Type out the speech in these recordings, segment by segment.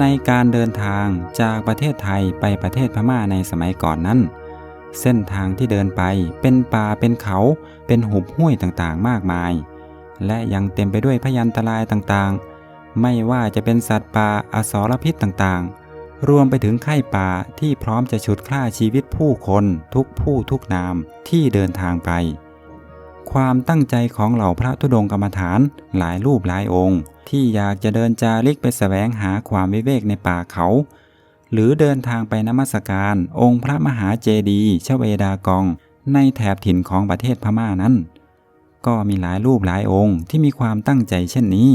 ในการเดินทางจากประเทศไทยไปประเทศพม่าในสมัยก่อนนั้น เส้นทางที่เดินไปเป็นป่าเป็นเขา เป็นหุบห้วยต่างๆมากมาย และยังเต็มไปด้วยพยันตรายต่างๆ ไม่ว่าจะเป็นสัตว์ป่าอสรพิษต่างๆ รวมไปถึงไข้ป่าที่พร้อมจะฉุดฆ่าชีวิตผู้คนทุกผู้ทุกนามที่เดินทางไป ความตั้งใจของเหล่าพระธุดงกรรมฐานหลายรูปหลายองค์ ที่อยากจะเดินจาริกไปแสวงหาความวิเวกในป่าเขา หรือเดินทางไปนมัสการ องค์พระมหาเจดีย์ชเวดากอง ในแถบถิ่นของประเทศพม่านั้น ก็มีหลายรูปหลายองค์ที่มีความตั้งใจเช่นนี้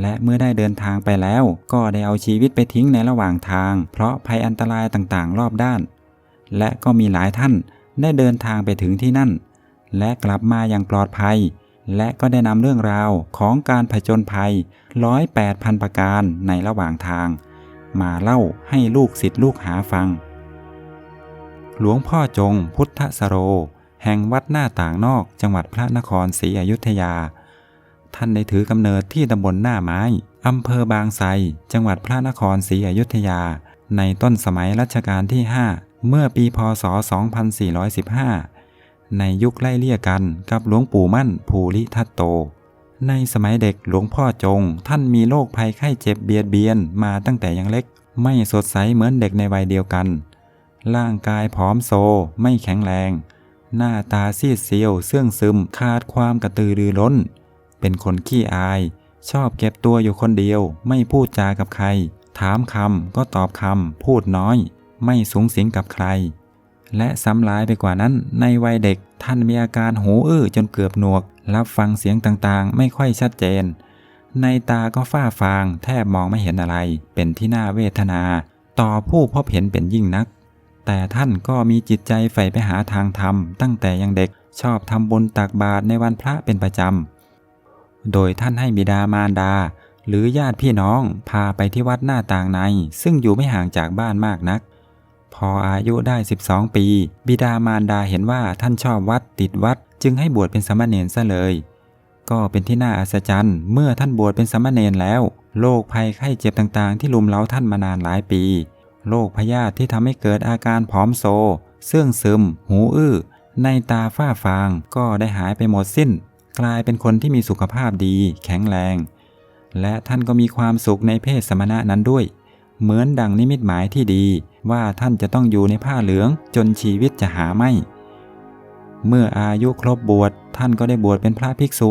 และเมื่อได้เดินทางไปแล้วก็ได้เอาชีวิตไปทิ้งในระหว่างทาง เพราะภัยอันตรายต่างๆ รอบด้าน และก็มีหลายท่านได้เดินทางไปถึงที่นั่น และกลับมาอย่างปลอดภัย และก็ได้นำเรื่องราวของการผจญภัยร้อยแปดพันประการในระหว่างทาง มาเล่าให้ลูกศิษย์ลูกหาฟัง หลวงพ่อจงพุทธสโร แห่งวัดหน้าต่างนอกจังหวัดพระนครศรีอยุธยา ท่านได้ถือกำเนิดที่ตำบลหน้าไม้อำเภอบางไทรจังหวัดพระนครศรีอยุธยา ในต้นสมัยรัชกาลที่ 5 เมื่อปีพศ 2415 ในยุคไล่เลี่ยกันกับหลวงปู่มั่นภูริทัตโต ในสมัยเด็กหลวงพ่อจง ท่านมีโรคภัยไข้เจ็บเบียดเบียนมาตั้งแต่ยังเล็ก ไม่สดใสเหมือนเด็กในวัยเดียวกัน ร่างกายผอมโซไม่แข็งแรง หน้าตาซีดเซียวเสื่องซึมขาดความกระตือรือร้น เป็นคนขี้อาย ชอบเก็บตัวอยู่คนเดียว ไม่พูดจากับใคร ถามคำก็ตอบคำพูดน้อย ไม่สูงสิงกับใคร และซ้ำร้ายไปกว่านั้น ในวัยเด็กท่านมีอาการหูอื้อจนเกือบหนวก รับฟังเสียงต่างๆ ไม่ค่อยชัดเจน ในตาก็ฝ้าฟาง แทบมองไม่เห็นอะไร เป็นที่น่าเวทนา ต่อผู้พบเห็นเป็นยิ่งนัก แต่ท่านก็มีจิตใจใฝ่ไปหาทางธรรม ตั้งแต่ยังเด็กชอบทำบุญตักบาตรในวันพระเป็นประจำ โดยท่านให้บิดามารดา หรือญาติพี่น้องพาไปที่วัดหน้าต่างใน ซึ่งอยู่ไม่ห่างจากบ้านมากนัก พออายุได้ 12 ปี บิดามารดาเห็นว่าท่านชอบวัดติดวัด จึงให้บวชเป็นสามเณรซะเลย ก็เป็นที่น่าอัศจรรย์เมื่อท่านบวชเป็นสามเณรแล้ว โรคภัยไข้เจ็บต่างๆ ที่ลุมเล้าท่านมานานหลายปี โรคพยาธิที่ทำให้เกิดอาการผอมโซเสื่องซึม หูอื้อ ในตาฝ้าฟางก็ได้หายไปหมดสิ้น กลายเป็นคนที่มีสุขภาพดี แข็งแรง และท่านก็มีความสุขในเพศสมณะนั้นด้วย เหมือนดังนิมิตหมายที่ดี ว่าท่านจะต้องอยู่ในผ้าเหลืองจนชีวิตจะหาไม่ เมื่ออายุครบบวชท่านก็ได้บวชเป็นพระภิกษุ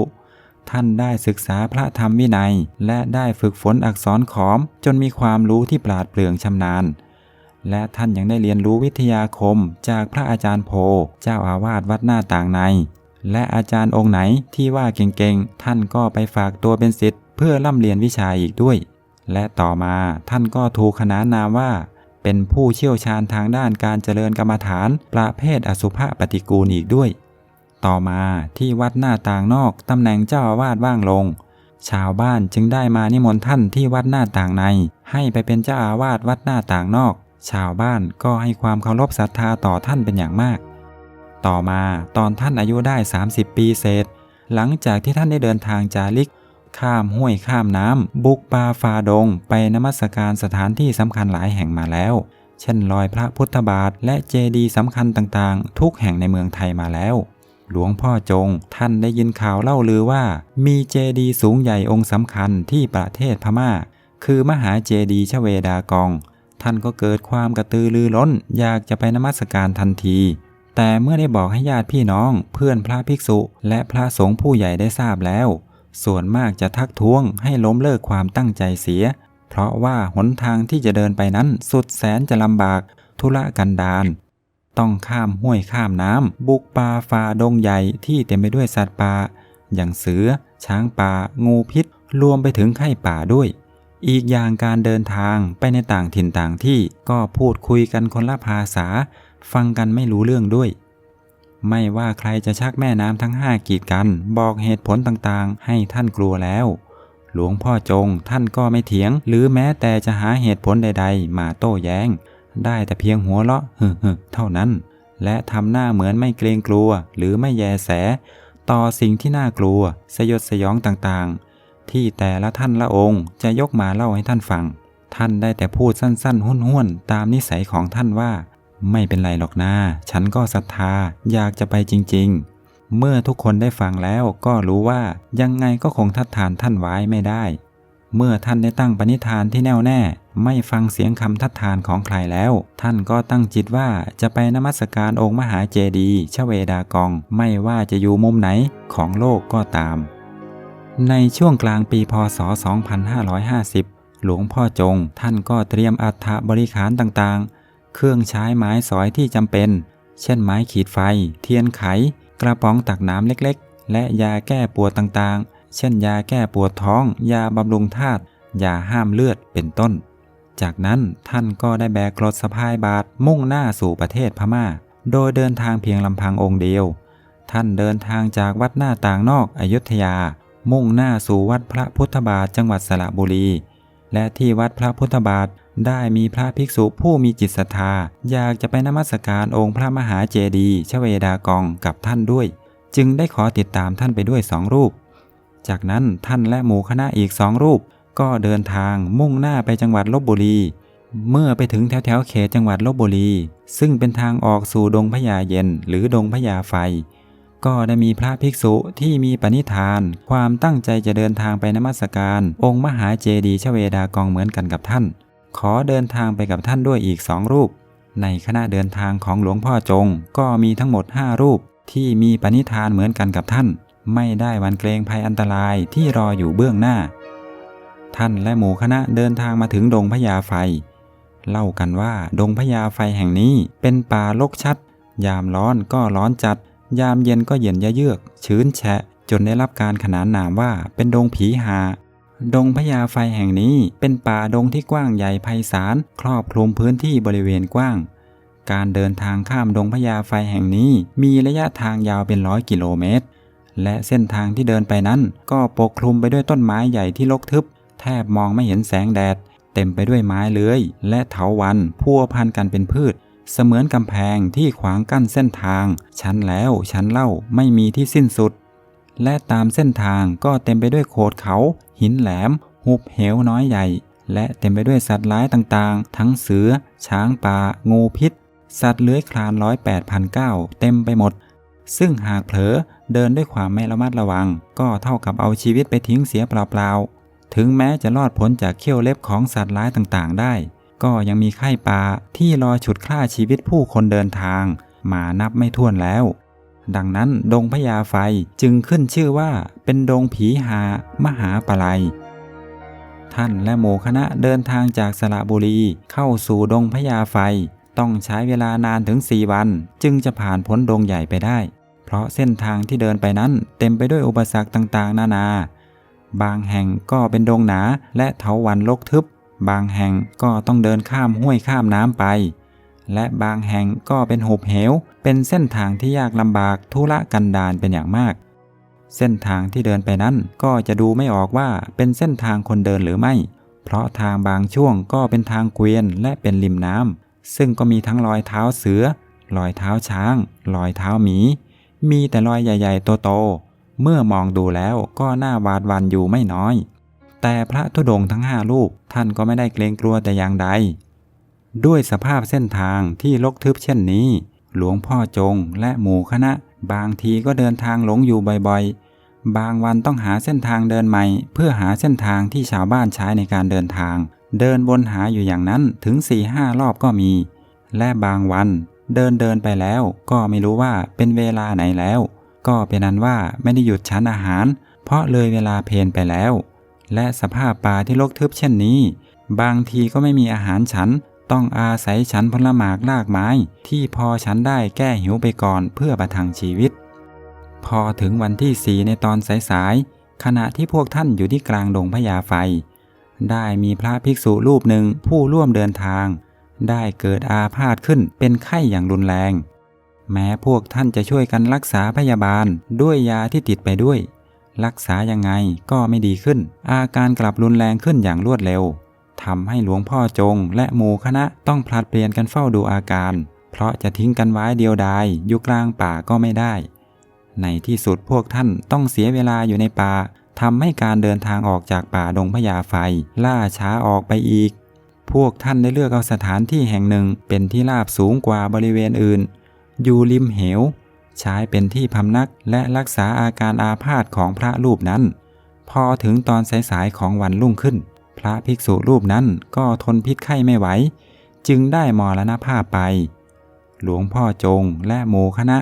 ท่านได้ศึกษาพระธรรมวินัย และได้ฝึกฝนอักษรขอม จนมีความรู้ที่ปราดเปรื่องชำนาญ และท่านยังได้เรียนรู้วิทยาคมจากพระอาจารย์โพ เจ้าอาวาสวัดหน้าต่างใน และอาจารย์องค์ไหนที่ว่าเก่งๆ ท่านก็ไปฝากตัวเป็นศิษย์เพื่อร่ำเรียนวิชาอีกด้วย และต่อมาท่านก็ถูกขนานนามว่า เป็นผู้เชี่ยวชาญทางด้านการเจริญกรรมฐาน ประเภทอสุภะปฏิกูลอีกด้วย ต่อมาที่วัดหน้าต่างนอกตำแหน่งเจ้าอาวาสว่างลง ชาวบ้านจึงได้มานิมนต์ท่านที่วัดหน้าต่างใน ให้ไปเป็นเจ้าอาวาสวัดหน้าต่างนอก ชาวบ้านก็ให้ความเคารพศรัทธาต่อท่านเป็นอย่างมาก ต่อมาตอนท่านอายุได้ 30 ปีเศษ หลังจากที่ท่านได้เดินทางจาริก ข้ามห้วยข้ามน้ำ บุกป่าฝ่าดง ไปนมัสการสถานที่สำคัญหลายแห่งมาแล้ว เช่นรอยพระพุทธบาท และเจดีย์สำคัญต่างๆ ทุกแห่งในเมืองไทยมาแล้ว หลวงพ่อจง ท่านได้ยินข่าวเล่าลือว่า มีเจดีย์สูงใหญ่องค์สำคัญที่ประเทศพม่า คือมหาเจดีย์ชเวดากอง ท่านก็เกิดความกระตือรือร้น อยากจะไปนมัสการทันทีแต่เมื่อได้บอกให้ญาติพี่น้อง เพื่อนพระภิกษุ และพระสงฆ์ผู้ใหญ่ได้ทราบแล้ว ส่วนมากจะทักท้วงให้ล้มเลิกความตั้งใจเสีย เพราะว่าหนทางที่จะเดินไปนั้นสุดแสนจะลำบากธุระกันดารต้องข้ามห้วยข้ามน้ำ บุกป่าฝ่าดงใหญ่ที่เต็มไปด้วยสัตว์ป่า อย่างเสือ ช้างป่า งูพิษ รวมไปถึงไข้ป่าด้วย อีกอย่างการเดินทางไปในต่างถิ่นต่างที่ก็พูดคุยกันคนละภาษา ฟังกันไม่รู้เรื่องด้วย ไม่ว่าใครจะชักแม่น้ำทั้งห้ากีดกัน บอกเหตุผลต่างๆ ให้ท่านกลัวแล้ว หลวงพ่อจงท่านก็ไม่เถียง หรือแม้แต่จะหาเหตุผลใดๆ มาโต้แย้ง ได้แต่เพียงหัวเราะฮึฮึเท่านั้น และทำหน้าเหมือนไม่เกรงกลัว หรือไม่แยแส ต่อสิ่งที่น่ากลัว สยดสยองต่างๆ ที่แต่ละท่านละองค์จะยกมาเล่าให้ท่านฟัง ท่านได้แต่พูดสั้นๆห้วนๆตามนิสัยของท่านว่า ไม่เป็นไรหรอกนะฉันก็ศรัทธาอยากจะไปจริง ๆ เมื่อทุกคนได้ฟังแล้วก็รู้ว่ายังไงก็คงทัดทานท่านไว้ไม่ได้ เมื่อท่านได้ตั้งปณิธานที่แน่วแน่ ไม่ฟังเสียงคำทัดทานของใครแล้ว ท่านก็ตั้งจิตว่าจะไปนมัสการองค์มหาเจดีย์ชเวดากอง ไม่ว่าจะอยู่มุมไหนของโลกก็ตาม ในช่วงกลางปีพศ 2550 หลวงพ่อจง ท่านก็เตรียมอัฐบริขารต่างๆ เครื่องใช้ไม้สอยที่จำเป็น เช่นไม้ขีดไฟ เทียนไข กระป๋องตักน้ำเล็กๆ และยาแก้ปวดต่างๆ เช่นยาแก้ปวดท้อง ยาบำรุงธาตุยาห้ามเลือดเป็นต้น จากนั้นท่านก็ได้แบกรถสะพายบาทมุ่งหน้าสู่ประเทศพม่า โดยเดินทางเพียงลำพังองค์เดียว ท่านเดินทางจากวัดหน้าต่างนอกอยุธยา มุ่งหน้าสู่วัดพระพุทธบาทจังหวัดสระบุรี และที่วัดพระพุทธบาท ได้มีพระภิกษุผู้มีจิตศรัทธา อยากจะไปนมัสการองค์พระมหาเจดีย์ชเวดากองกับท่านด้วย จึงได้ขอติดตามท่านไปด้วยสองรูป จากนั้นท่านและหมู่คณะอีกสองรูป ก็เดินทางมุ่งหน้าไปจังหวัดลบบุรี เมื่อไปถึงแถวแถวเขตจังหวัดลบบุรี ซึ่งเป็นทางออกสู่ดงพญาเย็นหรือดงพญาไฟ ก็ได้มีพระภิกษุที่มีปณิธาน ความตั้งใจจะเดินทางไปนมัสการ องค์มหาเจดีย์ชเวดากองเหมือนกันกับท่าน ขอเดินทางไปกับท่านด้วยอีกสองรูป ในคณะเดินทางของหลวงพ่อจง ก็มีทั้งหมด 5 รูป ที่มีปณิธานเหมือนกันกับท่าน ไม่ได้วันเกรงภัยอันตรายที่รออยู่เบื้องหน้า ท่านและหมู่คณะเดินทางมาถึงดงพญาไฟ เล่ากันว่าดงพญาไฟแห่งนี้เป็นป่ารกชัด ยามร้อนก็ร้อนจัด ยามเย็นก็เย็นยะเยือก ชื้นแฉะ จนได้รับการขนานนามว่าเป็นดงผีหา ดงพญาไฟแห่งนี้เป็นป่าดงที่กว้างใหญ่ไพศาลครอบคลุมพื้นที่บริเวณกว้าง การเดินทางข้ามดงพญาไฟแห่งนี้มีระยะทางยาวเป็นร้อยกิโลเมตร และเส้นทางที่เดินไปนั้นก็ปกคลุมไปด้วยต้นไม้ใหญ่ที่รกทึบ แทบมองไม่เห็นแสงแดด เต็มไปด้วยไม้เลื้อยและเถาวัลย์พัวพันกันเป็นพืช เสมือนกำแพงที่ขวางกั้นเส้นทาง ชั้นแล้วชั้นเล่าไม่มีที่สิ้นสุด และตามเส้นทางก็เต็มไปด้วยโขดเขา หินแหลม หุบเหวน้อยใหญ่ และเต็มไปด้วยสัตว์ร้ายต่างๆ ทั้งเสือ ช้างป่า งูพิษ สัตว์เลื้อยคลานร้อยแปดพันเก้าเต็มไปหมด ซึ่งหากเผลอเดินด้วยความไม่ระมัดระวัง ก็เท่ากับเอาชีวิตไปทิ้งเสียเปล่าๆ ถึงแม้จะรอดพ้นจากเขี้ยวเล็บของสัตว์ร้ายต่างๆ ได้ ก็ยังมีไข้ป่าที่รอฉุดฆ่าชีวิตผู้คนเดินทาง มานับไม่ถ้วนแล้ว ดังนั้นดงพญาไฟจึงขึ้นชื่อว่าเป็นดงผีหามหาปลัยท่านและหมู่คณะเดินทางจากสระบุรีเข้าสู่ดงพญาไฟ ต้องใช้เวลานานถึง 4 วัน จึงจะผ่านพ้นดงใหญ่ไปได้ เพราะเส้นทางที่เดินไปนั้นเต็มไปด้วยอุปสรรคต่างๆ นานา บางแห่งก็เป็นดงหนาและเถาวัลกทึบ บางแห่งก็ต้องเดินข้ามห้วยข้ามน้ำไป และบางแห่งก็เป็นหุบเหว เป็นเส้นทางที่ยากลำบากทุรกันดารเป็นอย่างมาก เส้นทางที่เดินไปนั้นก็จะดูไม่ออกว่าเป็นเส้นทางคนเดินหรือไม่ เพราะทางบางช่วงก็เป็นทางเกวียนและเป็นริมน้ำซึ่งก็มีทั้งรอยเท้าเสือ รอยเท้าช้าง รอยเท้าหมี มีแต่รอยใหญ่ๆโตๆเมื่อมองดูแล้วก็น่าหวาดหวันอยู่ไม่น้อย แต่พระธุดงทั้งห้ารูปท่านก็ไม่ได้เกรงกลัวแต่อย่างใด ด้วยสภาพเส้นทางที่รกทึบเช่นนี้ หลวงพ่อจงและหมู่คณะ บางทีก็เดินทางหลงอยู่บ่อยๆ บางวันต้องหาเส้นทางเดินใหม่ เพื่อหาเส้นทางที่ชาวบ้านใช้ในการเดินทาง เดินวนหาอยู่อย่างนั้นถึง4ี่ห้ารอบก็มี และบางวันเดินเดินไปแล้วก็ไม่รู้ว่าเป็นเวลาไหนแล้ว ก็เป็นนั้นว่าไม่ได้หยุดฉันอาหาร เพราะเลยเวลาเพลนไปแล้ว และสภาพป่าที่รกทึบเช่นนี้ บางทีก็ไม่มีอาหารฉัน ต้องอาศัยฉันผลหมากลากไม้ ที่พอฉันได้แก้หิวไปก่อนเพื่อประทังชีวิต พอถึงวันที่สี่ในตอนสายๆขณะที่พวกท่านอยู่ที่กลางดงพญาไฟ ได้มีพระภิกษุรูปหนึ่งผู้ร่วมเดินทาง ได้เกิดอาพาธขึ้นเป็นไข้อย่างรุนแรง แม้พวกท่านจะช่วยกันรักษาพยาบาลด้วยยาที่ติดไปด้วย รักษายังไงก็ไม่ดีขึ้น อาการกลับรุนแรงขึ้นอย่างรวดเร็วทำให้หลวงพ่อจงและหมู่คณะต้องผลัดเปลี่ยนกันเฝ้าดูอาการ เพราะจะทิ้งกันไว้เดียวดายอยู่กลางป่าก็ไม่ได้ ในที่สุดพวกท่านต้องเสียเวลาอยู่ในป่าทำให้การเดินทางออกจากป่าดงพญาไฟ ล่าช้าออกไปอีก พวกท่านได้เลือกเอาสถานที่แห่งหนึ่งเป็นที่ราบสูงกว่าบริเวณอื่น อยู่ริมเหว ใช้เป็นที่พำนักและรักษาอาการอาพาธของพระรูปนั้น พอถึงตอนสายๆของวันรุ่งขึ้น พระภิกษุรูปนั้นก็ทนพิษไข้ไม่ไหว จึงได้มรณภาพไป หลวงพ่อจงและหมู่คณะ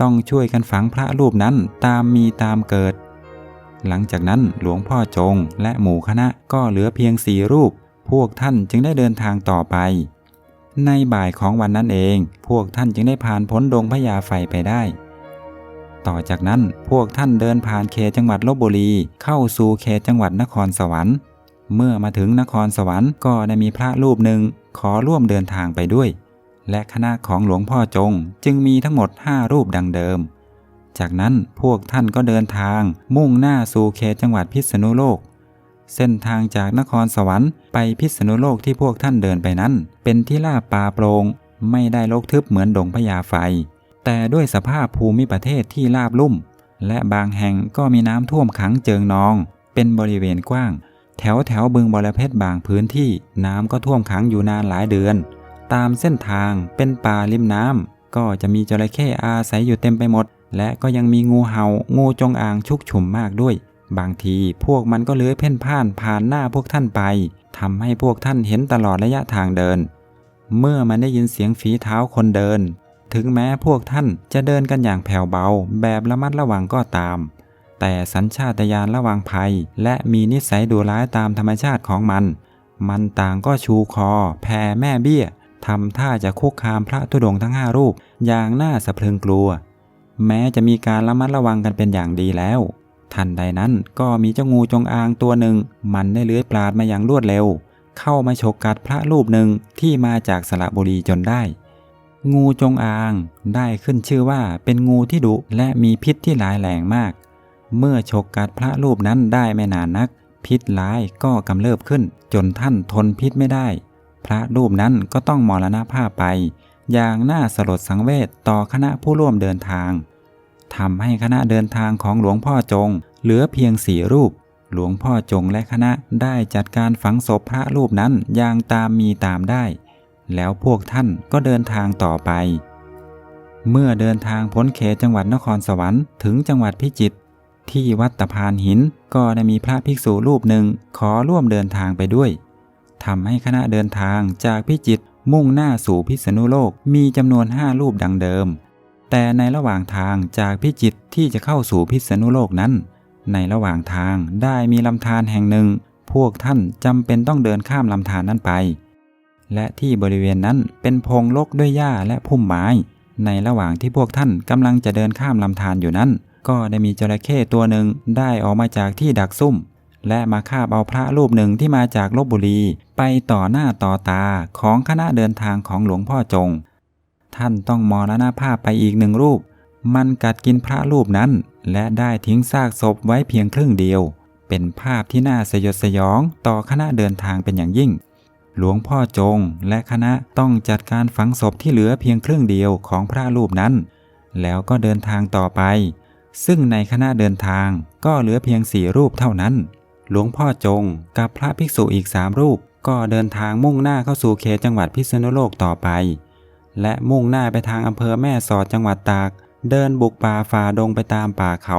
ต้องช่วยกันฝังพระรูปนั้นตามมีตามเกิด หลังจากนั้นหลวงพ่อจงและหมู่คณะก็เหลือเพียงสี่รูป พวกท่านจึงได้เดินทางต่อไป ในบ่ายของวันนั้นเอง พวกท่านจึงได้ผ่านพ้นดงพญาไฟไปได้ ต่อจากนั้นพวกท่านเดินผ่านเขตจังหวัดลบบุรี เข้าสู่เขตจังหวัดนครสวรรค์ เมื่อมาถึงนครสวรรค์ก็ได้มีพระรูปหนึ่งขอร่วมเดินทางไปด้วย และคณะของหลวงพ่อจงจึงมีทั้งหมด 5 รูปดังเดิม จากนั้นพวกท่านก็เดินทางมุ่งหน้าสู่เขตจังหวัดพิษณุโลก เส้นทางจากนครสวรรค์ไปพิษณุโลกที่พวกท่านเดินไปนั้น เป็นที่ลาบป่าโปรง่งไม่ได้รกทึบเหมือนดงพญาไฟ แต่ด้วยสภาพภูมิประเทศที่ราบลุ่ม และบางแห่งก็มีน้ำท่วมขังเจิงนอง เป็นบริเวณกว้าง แถวแถวบึงบรเพชรบางพื้นที่น้ำก็ท่วมขังอยู่นานหลายเดือน ตามเส้นทางเป็นป่าริมน้ำก็จะมีจระเข้อาศัยอยู่เต็มไปหมด และก็ยังมีงูเหา่างูจงอางชุกชุมมากด้วย บางทีพวกมันก็เลื้อยเพ่นพ่านผ่านหน้าพวกท่านไปทำให้พวกท่านเห็นตลอดระยะทางเดิน เมื่อมันได้ยินเสียงฝีเท้าคนเดิน ถึงแม้พวกท่านจะเดินกันอย่างแผ่วเบาแบบระมัดระวังก็ตาม แต่สัญชาตญาณระวังภัย และมีนิสัยดุร้ายตามธรรมชาติของมัน มันต่างก็ชูคอ แผ่แม่เบี้ยทำท่าจะคุกคามพระธุดงค์ทั้งห้ารูป อย่างน่าสะพรึงกลัว แม้จะมีการระมัดระวังกันเป็นอย่างดีแล้ว ทันใดนั้นก็มีเจ้างูจงอางตัวหนึ่ง มันได้เลื้อยปลาดมาอย่างรวดเร็ว เข้ามาฉกกัดพระรูปหนึ่งที่มาจากสระบุรีจนได้ งูจงอางได้ขึ้นชื่อว่าเป็นงูที่ดุและมีพิษที่ร้ายแรงมาก เมื่อฉกกัดพระรูปนั้นได้ไม่นานนัก พิษร้ายก็กำเริบขึ้น จนท่านทนพิษไม่ได้ พระรูปนั้นก็ต้องมรณภาพไป อย่างน่าสลดสังเวชต่อคณะผู้ร่วมเดินทาง ทำให้คณะเดินทางของหลวงพ่อจง เหลือเพียงสี่รูป หลวงพ่อจงและคณะได้จัดการฝังศพพระรูปนั้นอย่างตามมีตามได้ แล้วพวกท่านก็เดินทางต่อไป เมื่อเดินทางพ้นเขตจังหวัดนครสวรรค์ถึงจังหวัดพิจิตรที่วัดตะพานหินก็ได้มีพระภิกษุรูปหนึ่งขอร่วมเดินทางไปด้วยทำให้คณะเดินทางจากพิจิตรมุ่งหน้าสู่พิษณุโลกมีจำนวนห้ารูปดังเดิม แต่ในระหว่างทางจากพิจิตที่จะเข้าสู่พิษณุโลกนั้น ในระหว่างทางได้มีลำธารแห่งหนึ่ง พวกท่านจำเป็นต้องเดินข้ามลำธารนั้นไป และที่บริเวณนั้นเป็นพงลกด้วยหญ้าและพุ่มไม้ ในระหว่างที่พวกท่านกำลังจะเดินข้ามลำธารอยู่นั้น ก็ได้มีจระเข้ตัวหนึ่งได้ออกมาจากที่ดักซุ่ม และมาคาบเอาพระรูปหนึ่งที่มาจากลบบุรี ไปต่อหน้าต่อตาของคณะเดินทางของหลวงพ่อจง ท่านต้องมรณภาพไปอีกหนึ่งรูป มันกัดกินพระรูปนั้น และได้ทิ้งซากศพไว้เพียงครึ่งเดียว เป็นภาพที่น่าสยดสยองต่อคณะเดินทางเป็นอย่างยิ่ง หลวงพ่อจงและคณะต้องจัดการฝังศพที่เหลือเพียงครึ่งเดียวของพระรูปนั้น แล้วก็เดินทางต่อไป ซึ่งในคณะเดินทางก็เหลือเพียงสี่รูปเท่านั้น หลวงพ่อจงกับพระภิกษุอีกสามรูปก็เดินทางมุ่งหน้าเข้าสู่เขตจังหวัดพิษณุโลกต่อไป และมุ่งหน้าไปทางอำเภอแม่สอดจังหวัดตาก เดินบุกป่าฝ่าดงไปตามป่าเขา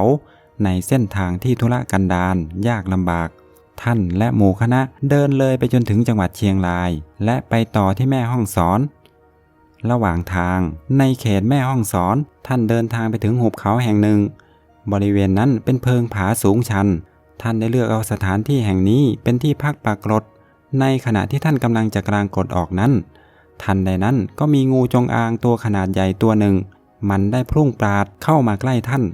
ในเส้นทางที่ธุระกันดารยากลำบาก ท่านและหมู่คณะเดินเลยไปจนถึงจังหวัดเชียงราย และไปต่อที่แม่ห้องสอน ระหว่างทาง ในเขตแม่ห้องสอน ท่านเดินทางไปถึงหุบเขาแห่งหนึ่ง บริเวณนั้นเป็นเพิงผาสูงชัน ท่านได้เลือกเอาสถานที่แห่งนี้เป็นที่พักปากรดในขณะที่ท่านกำลังจะกลางกดออกนั้น ทันใดนั้นก็มีงูจงอางตัวขนาดใหญ่ตัวหนึ่ง มันได้พุ่งปราดเข้ามาใกล้ท่าน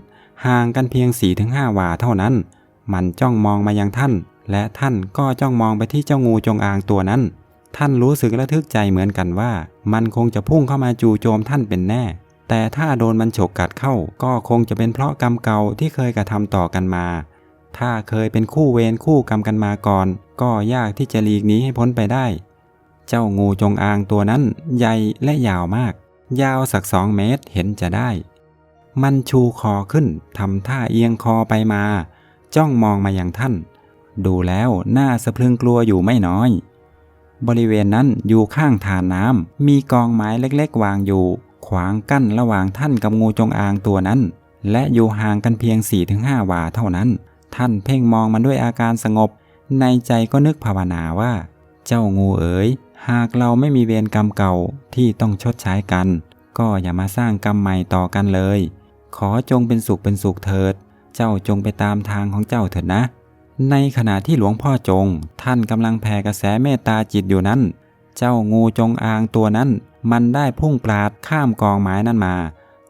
ห่างกันเพียง4ีถึงห้าวาเท่านั้น มันจ้องมองมายังท่าน และท่านก็จ้องมองไปที่เจ้างูจงอางตัวนั้น ท่านรู้สึกระทึกใจเหมือนกันว่า มันคงจะพุ่งเข้ามาจู่โจมท่านเป็นแน่ แต่ถ้าโดนมันฉกกัดเข้า ก็คงจะเป็นเพราะกรรมเก่าที่เคยกระทำต่อกันมา ถ้าเคยเป็นคู่เวรคู่กรรมกันมาก่อน ก็ยากที่จะหลีกหนีให้พ้นไปได้ เจ้างูจงอางตัวนั้นใหญ่และยาวมาก ยาวสักสองเมตรเห็นจะได้ มันชูคอขึ้นทำท่าเอียงคอไปมา จ้องมองมาอย่างท่าน ดูแล้วน่าสะพรึงกลัวอยู่ไม่น้อย บริเวณนั้นอยู่ข้างทานน้ำมีกองไม้เล็กๆ วางอยู่ ขวางกั้นระหว่างท่านกับงูจงอางตัวนั้น และอยู่ห่างกันเพียง 4-5 วาเท่านั้น ท่านเพ่งมองมันด้วยอาการสงบ ในใจก็นึกภาวนาว่า เจ้างูเอ๋ย หากเราไม่มีเวรกรรมเก่าที่ต้องชดใช้กัน ก็อย่ามาสร้างกรรมใหม่ต่อกันเลย ขอจงเป็นสุขเป็นสุขเถิด เจ้าจงไปตามทางของเจ้าเถิดนะ ในขณะที่หลวงพ่อจง ท่านกำลังแผ่กระแสเมตตาจิตอยู่นั้น เจ้างูจงอางตัวนั้น มันได้พุ่งปราดข้ามกองไม้นั้นมา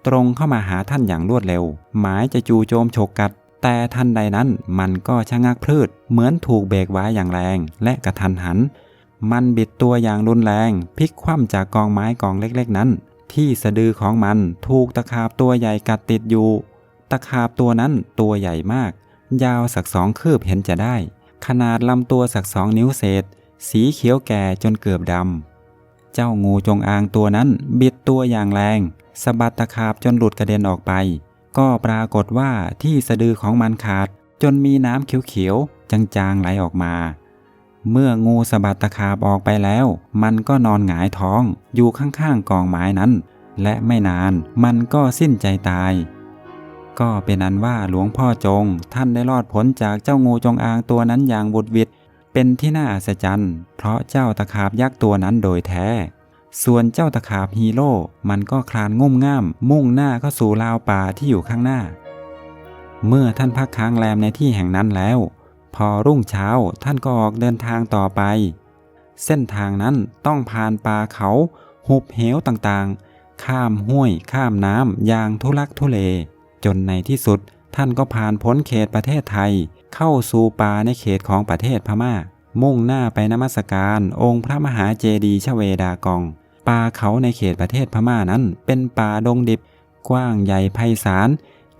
ตรงเข้ามาหาท่านอย่างรวดเร็ว หมายจะจูโจมฉกกัด แต่ทันใดนั้นมันก็ชะงักพลืดเหมือนถูกเบรกไว้อย่างแรงและกระทันหัน มันบิดตัวอย่างรุนแรงพลิกคว่ำจากกองไม้กองเล็กๆนั้น ที่สะดือของมันถูกตะขาบตัวใหญ่กัดติดอยู่ ตะขาบตัวนั้นตัวใหญ่มาก ยาวสักสองคืบเห็นจะได้ ขนาดลำตัวสักสองนิ้วเศษ สีเขียวแก่จนเกือบดำ เจ้างูจงอางตัวนั้นบิดตัวอย่างแรงสะบัดตะขาบจนหลุดกระเด็นออกไป ก็ปรากฏว่าที่สะดือของมันขาดจนมีน้ำเขียวๆจางๆไหลออกมา เมื่องูสะบัดตะขาบออกไปแล้ว มันก็นอนหงายท้องอยู่ข้างๆกองไม้นั้น และไม่นานมันก็สิ้นใจตาย ก็เป็นอันว่าหลวงพ่อจง ท่านได้รอดพ้นจากเจ้างูจงอางตัวนั้นอย่างบุดวิดเป็นที่น่าอัศจรรย์ เพราะเจ้าตะขาบยักษ์ตัวนั้นโดยแท้ ส่วนเจ้าตะขาบฮีโร่มันก็คลานงุ่มง่าม มุ่งหน้าเข้าสู่ราวป่าที่อยู่ข้างหน้าเมื่อท่านพักค้างแรมในที่แห่งนั้นแล้ว พอรุ่งเช้าท่านก็ออกเดินทางต่อไป เส้นทางนั้นต้องผ่านป่าเขาหุบเหวต่างๆ ข้ามห้วยข้ามน้ำอย่างทุลักทุเล จนในที่สุดท่านก็ผ่านพ้นเขตประเทศไทย เข้าสู่ป่าในเขตของประเทศพม่า มุ่งหน้าไปนมัสการองค์พระมหาเจดีย์ชเวดากองป่าเขาในเขตประเทศพม่านั้น เป็นป่าดงดิบ กว้างใหญ่ไพศาล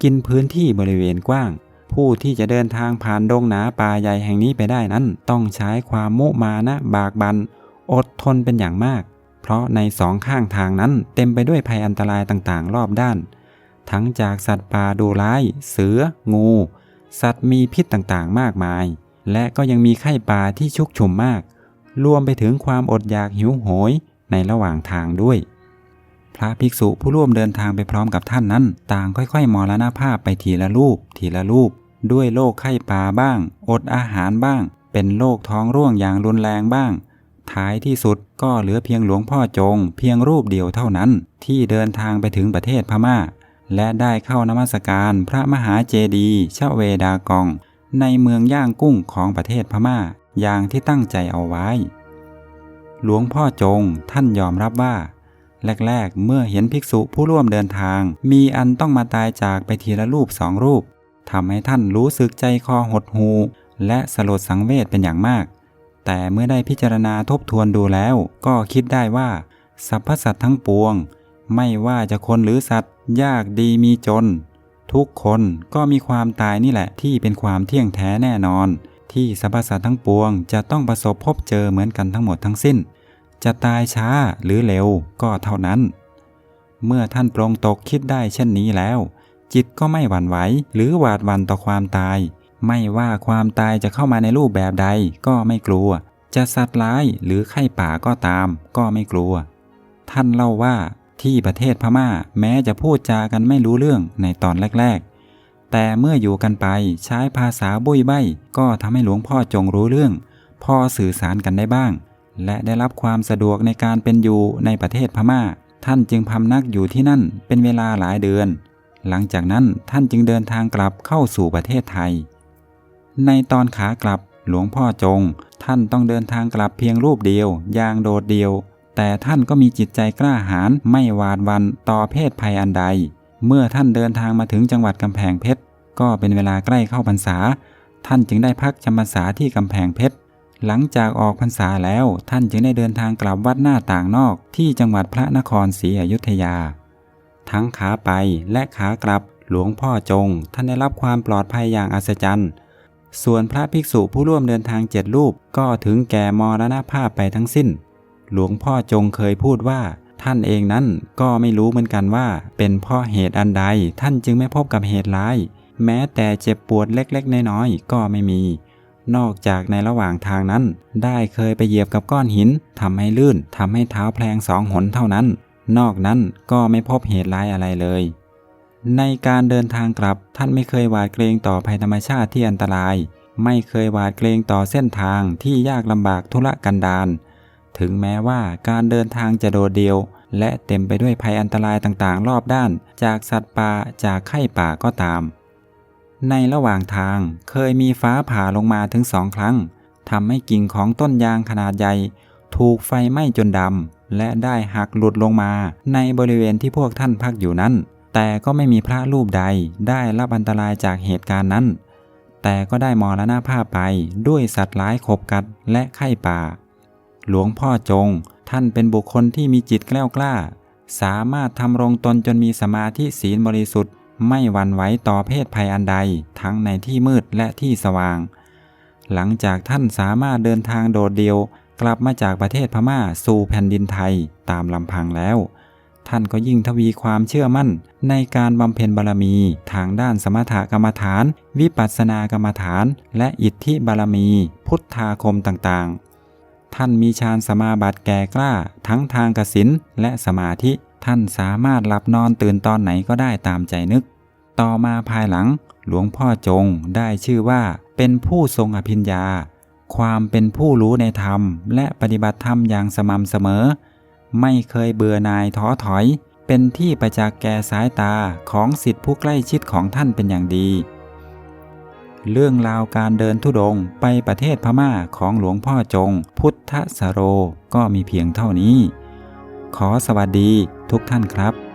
กินพื้นที่บริเวณกว้าง ผู้ที่จะเดินทางผ่านดงหนาป่าใหญ่แห่งนี้ไปได้นั้น ต้องใช้ความมุมานะบากบัน อดทนเป็นอย่างมาก เพราะในสองข้างทางนั้นเต็มไปด้วยภัยอันตรายต่างๆ รอบด้าน ทั้งจากสัตว์ป่าดูร้าย เสือ งู สัตว์มีพิษต่างๆ มากมาย และก็ยังมีไข้ป่าที่ชุกชุมมาก รวมไปถึงความอดอยากหิวโหยในระหว่างทางด้วย พระภิกษุผู้ร่วมเดินทางไปพร้อมกับท่านนั้น ต่างค่อยๆมรณภาพไปทีละรูป ทีละรูป ด้วยโรคไข้ป่าบ้าง อดอาหารบ้าง เป็นโรคท้องร่วงอย่างรุนแรงบ้าง ท้ายที่สุดก็เหลือเพียงหลวงพ่อจง เพียงรูปเดียวเท่านั้น ที่เดินทางไปถึงประเทศพม่า และได้เข้านมัสการพระมหาเจดีย์ชเวดากอง ในเมืองย่างกุ้งของประเทศพม่า อย่างที่ตั้งใจเอาไว้ หลวงพ่อจงท่านยอมรับว่า แรกๆ เมื่อเห็นภิกษุผู้ร่วมเดินทาง มีอันต้องมาตายจากไปทีละรูปสองรูปทำให้ท่านรู้สึกใจคอหดหู และสลดสังเวชเป็นอย่างมาก แต่เมื่อได้พิจารณาทบทวนดูแล้ว ก็คิดได้ว่าสรรพสัตว์ทั้งปวง ไม่ว่าจะคนหรือสัตว์ ยากดีมีจน ทุกคนก็มีความตายนี่แหละที่เป็นความเที่ยงแท้แน่นอน ที่สรรพสัตว์ทั้งปวงจะต้องประสบพบเจอเหมือนกันทั้งหมดทั้งสิ้น จะตายช้าหรือเร็วก็เท่านั้น เมื่อท่านปรงตกคิดได้เช่นนี้แล้ว จิตก็ไม่หวั่นไหวหรือหวาดหวั่นต่อความตาย ไม่ว่าความตายจะเข้ามาในรูปแบบใดก็ไม่กลัว จะสัตว์ร้ายหรือไข้ป่าก็ตาม ก็ไม่กลัว ท่านเล่าว่าที่ประเทศพม่าแม้จะพูดจากันไม่รู้เรื่องในตอนแรก ๆ แต่เมื่ออยู่กันไปใช้ภาษาบุยใบก็ทำให้หลวงพ่อจงรู้เรื่อง พอสื่อสารกันได้บ้าง และได้รับความสะดวกในการเป็นอยู่ในประเทศพม่า ท่านจึงพำนักอยู่ที่นั่นเป็นเวลาหลายเดือน หลังจากนั้นท่านจึงเดินทางกลับเข้าสู่ประเทศไทย ในตอนขากลับหลวงพ่อจง ท่านต้องเดินทางกลับเพียงรูปเดียว อย่างโดดเดียว แต่ท่านก็มีจิตใจกล้าหาญไม่หวาดหวันต่อเพศภัยอันใด เมื่อท่านเดินทางมาถึงจังหวัดกำแพงเพชรก็เป็นเวลาใกล้เข้าพรรษา ท่านจึงได้พักจำพรรษาที่กำแพงเพชร หลังจากออกพรรษาแล้วท่านจึงได้เดินทางกลับวัดหน้าต่างนอกที่จังหวัดพระนครศรีอยุธยา ทั้งขาไปและขากลับหลวงพ่อจง ท่านได้รับความปลอดภัยอย่างอัศจรรย์ ส่วนพระภิกษุผู้ร่วมเดินทางเจ็ดรูปก็ถึงแก่มรณภาพไปทั้งสิ้น หลวงพ่อจงเคยพูดว่าท่านเองนั้นก็ไม่รู้เหมือนกันว่า เป็นเพราะเหตุอันใดท่านจึงไม่พบกับเหตุร้าย แม้แต่เจ็บปวดเล็กๆ น้อยๆก็ไม่มี นอกจากในระหว่างทางนั้น ได้เคยไปเหยียบกับก้อนหินทำให้ลื่นทำให้เท้าแพลงสองหนเท่านั้น นอกนั้นก็ไม่พบเหตุร้ายอะไรเลย ในการเดินทางกลับท่านไม่เคยหวาดเกรงต่อภัยธรรมชาติที่อันตราย ไม่เคยหวาดเกรงต่อเส้นทางที่ยากลำบากทุรกันดารถึงแม้ว่าการเดินทางจะโดดเดี่ยว และเต็มไปด้วยภัยอันตรายต่างๆ รอบด้าน จากสัตว์ป่าจากไข้ป่าก็ตาม ในระหว่างทางเคยมีฟ้าผ่าลงมาถึงสองครั้งทำให้กิ่งของต้นยางขนาดใหญ่ ถูกไฟไหม้จนดำและได้หักหลุดลงมาในบริเวณที่พวกท่านพักอยู่นั้น แต่ก็ไม่มีพระรูปใดได้รับอันตรายจากเหตุการณ์นั้น แต่ก็ได้มรณภาพไปด้วยสัตว์ร้ายขบกัดและไข้ป่า หลวงพ่อจงท่านเป็นบุคคลที่มีจิตแกล้วกล้า สามารถทำรงตนจนมีสมาธิศีลบริสุทธิ์ ไม่หวั่นไหวต่อเพศภัยอันใดทั้งในที่มืดและที่สว่าง หลังจากท่านสามารถเดินทางโดดเดี่ยว กลับมาจากประเทศพม่าสู่แผ่นดินไทยตามลำพังแล้ว ท่านก็ยิ่งทวีความเชื่อมั่น ในการบำเพ็ญบารมีทางด้านสมถกรรมฐาน วิปัสสนากรรมฐาน และอิทธิบารมี พุทธาคมต่างๆ ท่านมีฌานสมาบัติแก่กล้าทั้งทางกสินและสมาธิ ท่านสามารถหลับนอนตื่นตอนไหนก็ได้ตามใจนึก ต่อมาภายหลังหลวงพ่อจงได้ชื่อว่าเป็นผู้ทรงอภิญญา ความเป็นผู้รู้ในธรรม และปฏิบัติธรรมอย่างสม่ำเสมอ ไม่เคยเบื่อนายท้อถอย เป็นที่ประจักษ์แก่สายตาของสิทธิผู้ใกล้ชิดของท่านเป็นอย่างดี เรื่องราวการเดินทุดงค์ไปประเทศพม่าของหลวงพ่อจง พุทธสโรก็มีเพียงเท่านี้ ขอสวัสดีทุกท่านครับ